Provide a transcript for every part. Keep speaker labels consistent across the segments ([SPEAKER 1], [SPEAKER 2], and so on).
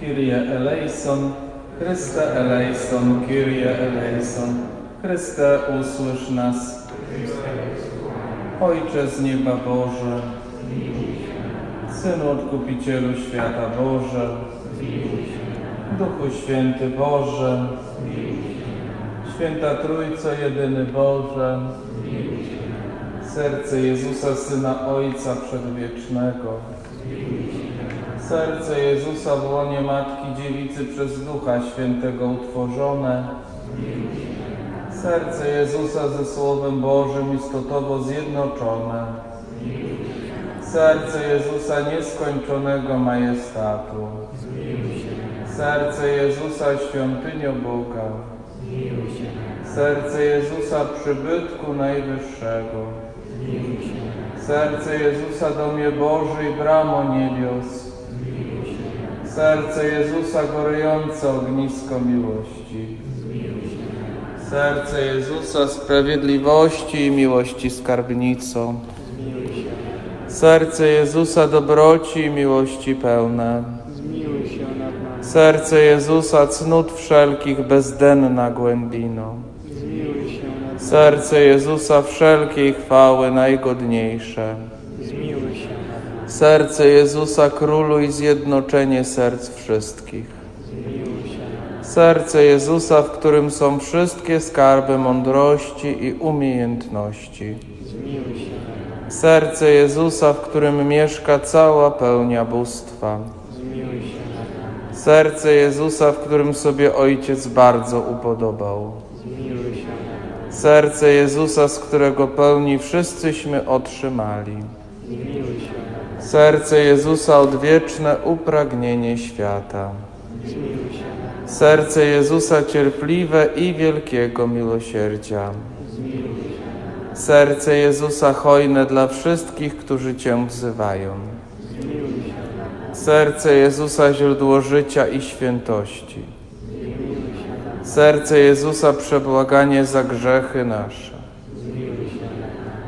[SPEAKER 1] Kyrie eleison, Chryste eleison, Kyrie eleison, Chryste usłysz nas. Ojcze z nieba Boże, Synu Odkupicielu świata Boże, Duchu Święty Boże, Święta Trójco Jedyny Boże, Serce Jezusa Syna Ojca Przedwiecznego, Serce Jezusa w łonie Matki Dziewicy przez Ducha Świętego utworzone, Serce Jezusa ze Słowem Bożym istotowo zjednoczone, Serce Jezusa nieskończonego majestatu, Serce Jezusa świątynio Boga, Serce Jezusa przybytku Najwyższego, Serce Jezusa domie Boży i bramo niebios, Serce Jezusa gorejące ognisko miłości, Serce Jezusa sprawiedliwości i miłości skarbnicą, Serce Jezusa dobroci i miłości pełne. Serce Jezusa cnót wszelkich bezdenna głębino. Serce Jezusa wszelkiej chwały najgodniejsze.
[SPEAKER 2] Zmiłuj się nad nami.
[SPEAKER 1] Serce Jezusa królu i zjednoczenie serc wszystkich. Serce Jezusa, w którym są wszystkie skarby mądrości i umiejętności. Serce Jezusa, w którym mieszka cała pełnia bóstwa. Serce Jezusa, w którym sobie Ojciec bardzo upodobał. Serce Jezusa, z którego pełni wszyscyśmy otrzymali.
[SPEAKER 2] Zmiłuj się nad nami.
[SPEAKER 1] Serce Jezusa, odwieczne upragnienie świata. Serce Jezusa, cierpliwe i wielkiego miłosierdzia. Serce Jezusa, hojne dla wszystkich, którzy Cię wzywają. Serce Jezusa, źródło życia i świętości. Serce Jezusa, przebłaganie za grzechy nasze.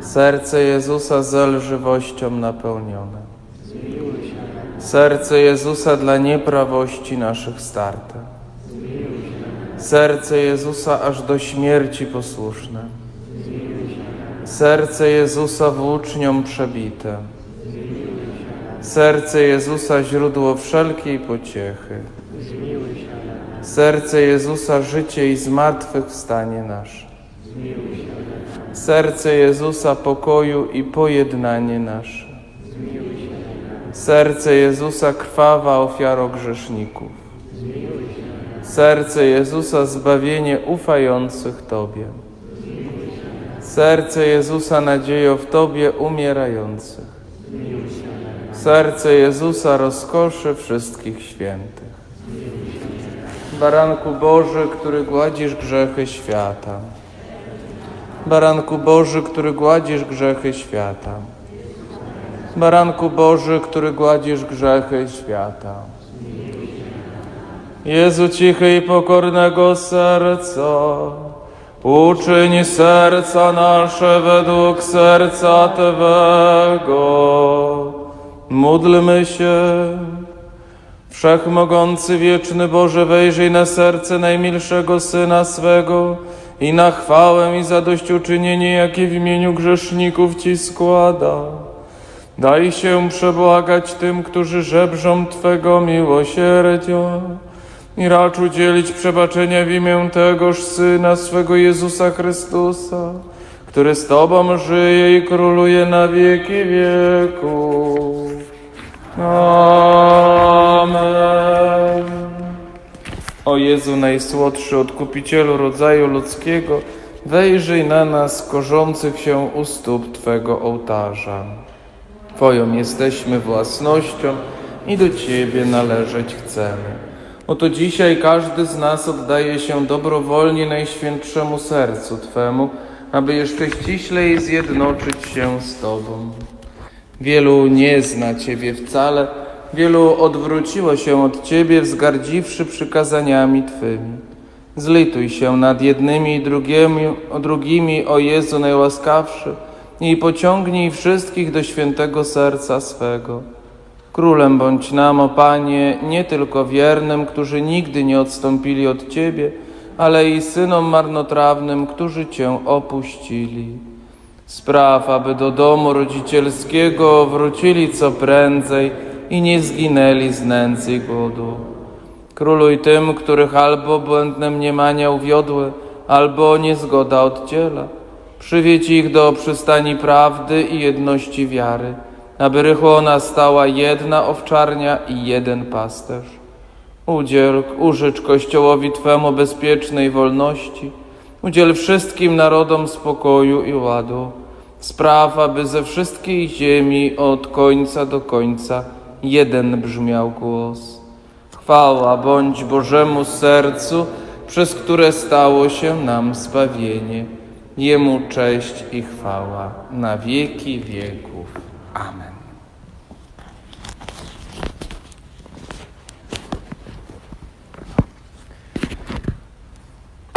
[SPEAKER 1] Serce Jezusa, zelżywością napełnione.
[SPEAKER 2] Zmiłuj się nad nami.
[SPEAKER 1] Serce Jezusa dla nieprawości naszych starte. Serce Jezusa aż do śmierci posłuszne. Serce Jezusa włócznią przebite. Serce Jezusa źródło wszelkiej pociechy. Serce Jezusa życie i zmartwychwstanie nasze. Serce Jezusa pokoju i pojednanie nasze. Serce Jezusa krwawa ofiaro grzeszników. Serce Jezusa zbawienie ufających Tobie. Serce Jezusa nadziejo w Tobie umierających. Serce Jezusa rozkoszy wszystkich świętych. Baranku Boży, który gładzisz grzechy świata. Baranku Boży, który gładzisz grzechy świata. Baranku Boży, który gładzisz grzechy świata. Jezu cichy i pokornego serca, uczyń serca nasze według serca Twego. Módlmy się. Wszechmogący, wieczny Boże, wejrzyj na serce najmilszego Syna swego i na chwałę i zadośćuczynienie, jakie w imieniu grzeszników Ci składa. Daj się przebłagać tym, którzy żebrzą Twego miłosierdzia i racz udzielić przebaczenia w imię tegoż Syna swego Jezusa Chrystusa, który z Tobą żyje i króluje na wieki wieków. Amen. O Jezu Najsłodszy, Odkupicielu rodzaju ludzkiego, wejrzyj na nas korzących się u stóp Twego ołtarza. Twoją jesteśmy własnością i do Ciebie należeć chcemy. Oto dzisiaj każdy z nas oddaje się dobrowolnie Najświętszemu Sercu Twemu, aby jeszcze ściślej zjednoczyć się z Tobą. Wielu nie zna Ciebie wcale, wielu odwróciło się od Ciebie, wzgardziwszy przykazaniami Twymi. Zlituj się nad jednymi i drugimi, o drugimi, o Jezu najłaskawszy, i pociągnij wszystkich do świętego serca swego. Królem bądź nam, o Panie, nie tylko wiernym, którzy nigdy nie odstąpili od Ciebie, ale i synom marnotrawnym, którzy Cię opuścili. Spraw, aby do domu rodzicielskiego wrócili co prędzej i nie zginęli z nędzy i głodu. Króluj tym, których albo błędne mniemania uwiodły, albo niezgoda oddziela. Przywiedź ich do przystani prawdy i jedności wiary, aby rychło nastała jedna owczarnia i jeden pasterz. Udziel, użycz Kościołowi Twemu bezpiecznej wolności, udziel wszystkim narodom spokoju i ładu. Spraw, aby ze wszystkiej ziemi od końca do końca jeden brzmiał głos. Chwała bądź Bożemu sercu, przez które stało się nam zbawienie. Jemu cześć i chwała na wieki wieków. Amen.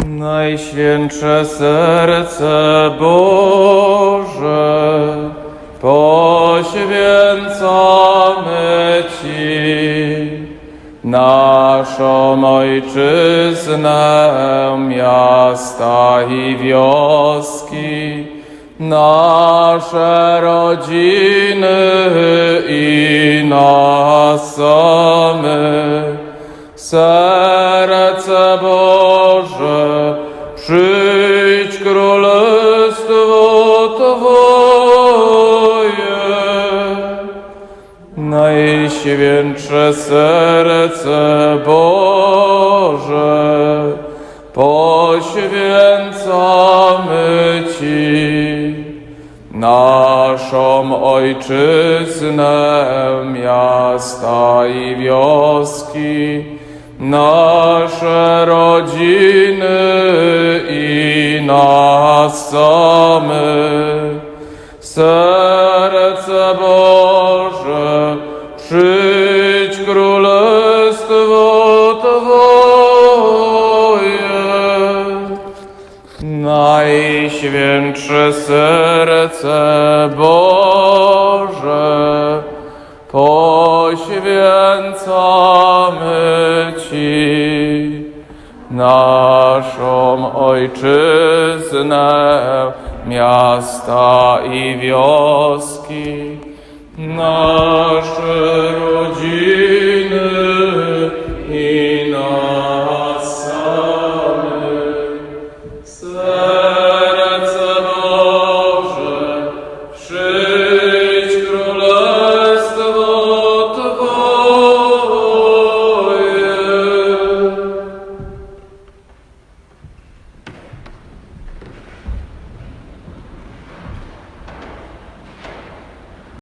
[SPEAKER 1] Najświętsze serce Boże, poświęcamy Ci naszą ojczyznę, miasta i wioski, nasze rodziny i nas samych. Serce Boże, przyjdź królestwo Twoje. Najświętsze serce Boże, poświęcamy Ci naszą ojczyznę, miasta i wioski, nasze rodziny i nas samych. Serce Boże, Boże, poświęcamy Ci naszą ojczyznę, miasta i wioski, nasze